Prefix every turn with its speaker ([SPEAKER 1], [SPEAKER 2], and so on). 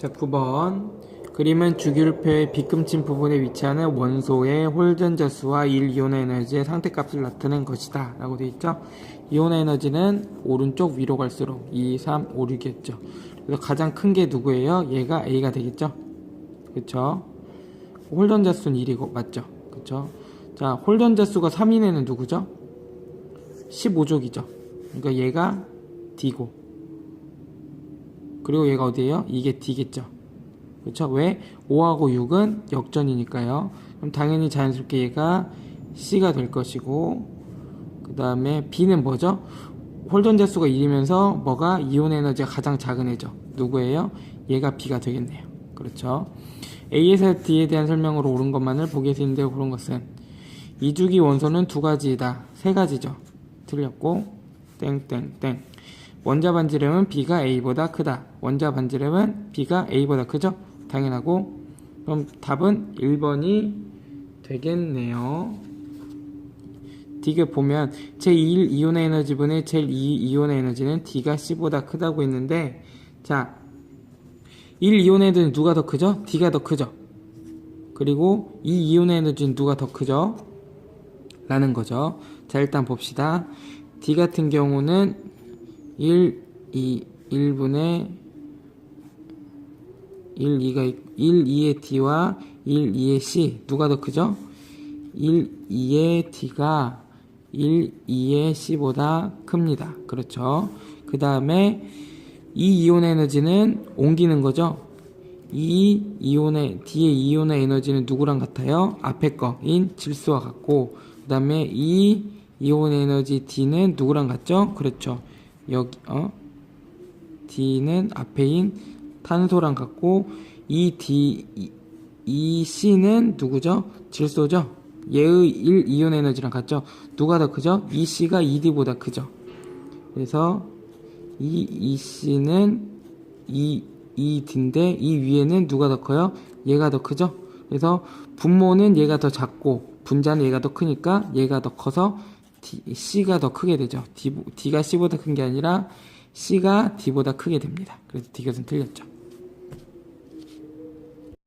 [SPEAKER 1] 자, 9번. 그림은 주기율표의 비금침 부분에 위치하는 원소의 홀전 자수와 1 이온 에너지의 상태값을 나타낸 것이다. 라고 되어 있죠. 이온 에너지는 오른쪽 위로 갈수록 2, 3, 5, 6이었죠. 그래서 가장 큰 게 누구예요? 얘가 A가 되겠죠. 그쵸? 홀전 자수는 1이고, 맞죠? 그쵸? 자, 홀전 자수가 3인 애는 누구죠? 15족이죠. 그러니까 얘가 D고, 그리고 얘가 어디예요? 이게 D겠죠. 그렇죠? 왜? 5하고 6은 역전이니까요. 그럼 당연히 자연스럽게 얘가 C가 될 것이고 그 다음에 B는 뭐죠? 홀전 자수가 1이면서 뭐가 이온 에너지가 가장 작은 애죠. 누구예요? 얘가 B가 되겠네요. 그렇죠? A에서 D에 대한 설명으로 옳은 것만을 보게 되는데 그런 것은 이주기 원소는 두 가지이다. 세 가지죠. 틀렸고 땡땡땡 원자 반지름은 B가 A보다 크다. 원자 반지름은 B가 A보다 크죠? 당연하고 그럼 답은 1번이 되겠네요. D가 보면 제1 이온의 에너지 분의 제2 이온의 에너지는 D가 C보다 크다고 했는데 자 1 이온의 에너지는 누가 더 크죠? D가 더 크죠? 그리고 2 이온의 에너지는 누가 더 크죠? 라는 거죠. 자 일단 봅시다. D 같은 경우는 1, 2, 1분의 1, 2가 1, 2의 D와 1, 2의 C 누가 더 크죠? 1, 2의 D가 1, 2의 C보다 큽니다. 그렇죠. 그 다음에 이 이온 에너지는 옮기는 거죠. 이 이온의 D의 이온의 에너지는 누구랑 같아요? 앞에 거인 질소와 같고 그 다음에 이 이온 에너지 D는 누구랑 같죠? 그렇죠. 여기 어 D는 앞에인 탄소랑 같고 이 D 이, 이 C는 누구죠? 질소죠. 얘의 1 이온 에너지랑 같죠. 누가 더 크죠? 이 C가 2D보다 크죠. 그래서 이 EC는 이 2D인데 이 위에는 누가 더 커요? 얘가 더 크죠. 그래서 분모는 얘가 더 작고 분자는 얘가 더 크니까 얘가 더 커서 D, C가 더 크게 되죠. D, D가 C보다 큰 게 아니라 C가 D보다 크게 됩니다. 그래서 D 것은 틀렸죠.